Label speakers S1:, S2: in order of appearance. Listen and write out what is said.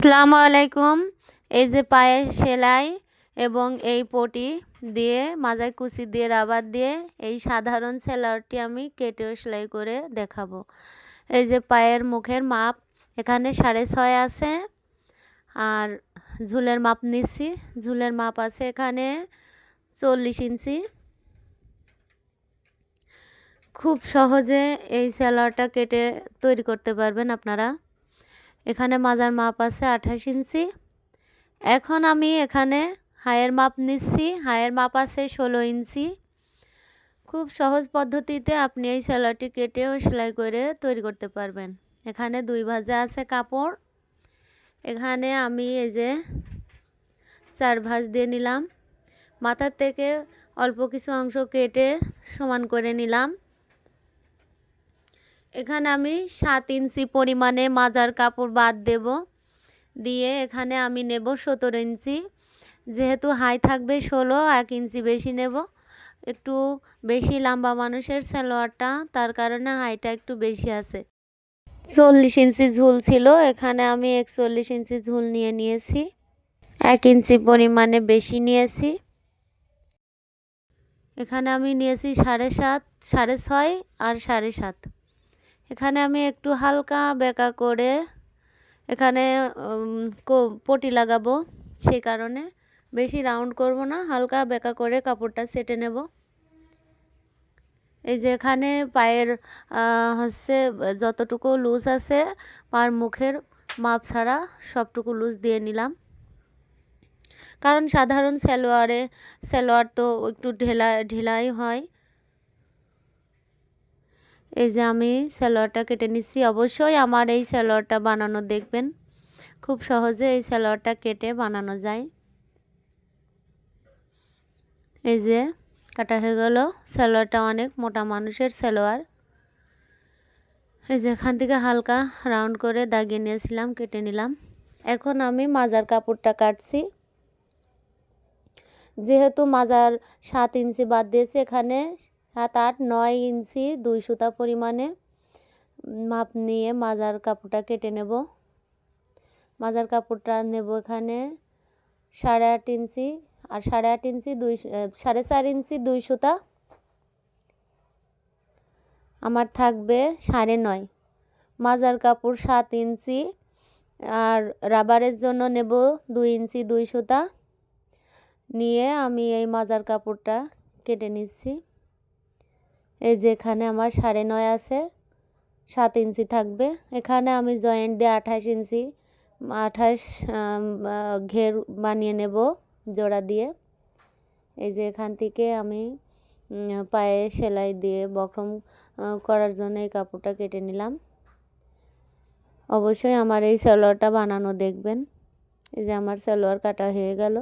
S1: আসসালামু আলাইকুম। এই যে পায়ে সেলাই এবং এই পটি দিয়ে মাজায় কুচি দিয়ে, রাবার দিয়ে এই সাধারণ সেলারটি আমি কেটেও সেলাই করে দেখাবো। এই যে পায়ের মুখের মাপ এখানে সাড়ে ছয় আছে আর ঝুলের মাপ নিচ্ছি। ঝুলের মাপ আছে এখানে চল্লিশ ইঞ্চি। খুব সহজে এই সেলারটা কেটে তৈরি করতে পারবেন আপনারা। এখানে মাজার মাপ আছে আঠাশ ইঞ্চি। এখন আমি এখানে হায়ের মাপ নিচ্ছি। হায়ের মাপ আছে ষোলো ইঞ্চি। খুব সহজ পদ্ধতিতে আপনি এই সেলারটি কেটেও সেলাই করে তৈরি করতে পারবেন। এখানে দুই ভাজে আছে কাপড়। এখানে আমি এই যে চার ভাজ দিয়ে নিলাম। মাথার থেকে অল্প কিছু অংশ কেটে সমান করে নিলাম। এখানে আমি সাত ইঞ্চি পরিমাণে মাজার কাপড় বাদ দেব। দিয়ে এখানে আমি নেব সতেরো ইঞ্চি। যেহেতু হাই থাকবে ষোলো, এক ইঞ্চি বেশি নেব। একটু বেশি লম্বা মানুষের সালোয়ারটা, তার কারণে হাইটা একটু বেশি আছে। চল্লিশ ইঞ্চি ঝুল ছিল, এখানে আমি একচল্লিশ ইঞ্চি ঝুল নিয়ে নিয়েছি। এক ইঞ্চি পরিমাণে বেশি নিয়েছি। এখানে আমি নিয়েছি সাড়ে সাত, সাড়ে ছয় আর সাড়ে সাত। এখানে আমি একটু হালকা বেঁকা করে এখানে পটি লাগাবো। সেই কারণে বেশি রাউন্ড করব না, হালকা বেঁকা করে কাপড়টা সেটে নেব। এই যে এখানে পায়ের হচ্ছে, যতটুকু লুজ আছে পার মুখের মাপ ছাড়া সবটুকু লুজ দিয়ে নিলাম। কারণ সাধারণ সালোয়ারে, সালোয়ার তো একটু ঢেলা, ঢিলাই হয়। এই যে আমি স্যালোয়ারটা কেটে নিচ্ছি অবশ্যই আমার এই স্যালোয়ারটা বানানো দেখবেন। খুব সহজে এই স্যালোয়ারটা কেটে বানানো যায়। এই যে কাটা হয়ে গেল। স্যালোয়ারটা অনেক মোটা মানুষের স্যালোয়ার। এই যে এখান থেকে হালকা রাউন্ড করে দাগিয়ে নিয়েছিলাম, কেটে নিলাম। এখন আমি মাজার কাপড়টা কাটছি। যেহেতু মাজার সাত ইঞ্চি বাদ দিয়েছে, এখানে সাত আট নয় ইঞ্চি দুই সুতা পরিমাণে মাপ নিয়ে মাজার কাপড়টা কেটে নেব। মাজার কাপড়টা নেব এখানে সাড়ে আট ইঞ্চি আর সাড়ে আট ইঞ্চি দুই সাড়ে চার ইঞ্চি দুই সুতা। আমার থাকবে সাড়ে নয়। মাজার কাপড় সাত ইঞ্চি আর রাবারের জন্য নেব দুই ইঞ্চি দুই সুতা। নিয়ে আমি এই মাজার কাপড়টা কেটে নিচ্ছি। এই যে এখানে আমার সাড়ে নয় আছে, সাত ইঞ্চি থাকবে। এখানে আমি জয়েন্ট দিয়ে আঠাশ ইঞ্চি, আঠাশ ঘের বানিয়ে নেব জোড়া দিয়ে। এই যে এখান থেকে আমি পায়ে সেলাই দিয়ে বক্রম করার জন্য এই কাপড়টা কেটে নিলাম। অবশ্যই আমার এই সালোয়ারটা বানানো দেখবেন। এই যে আমার সালোয়ার কাটা হয়ে গেল।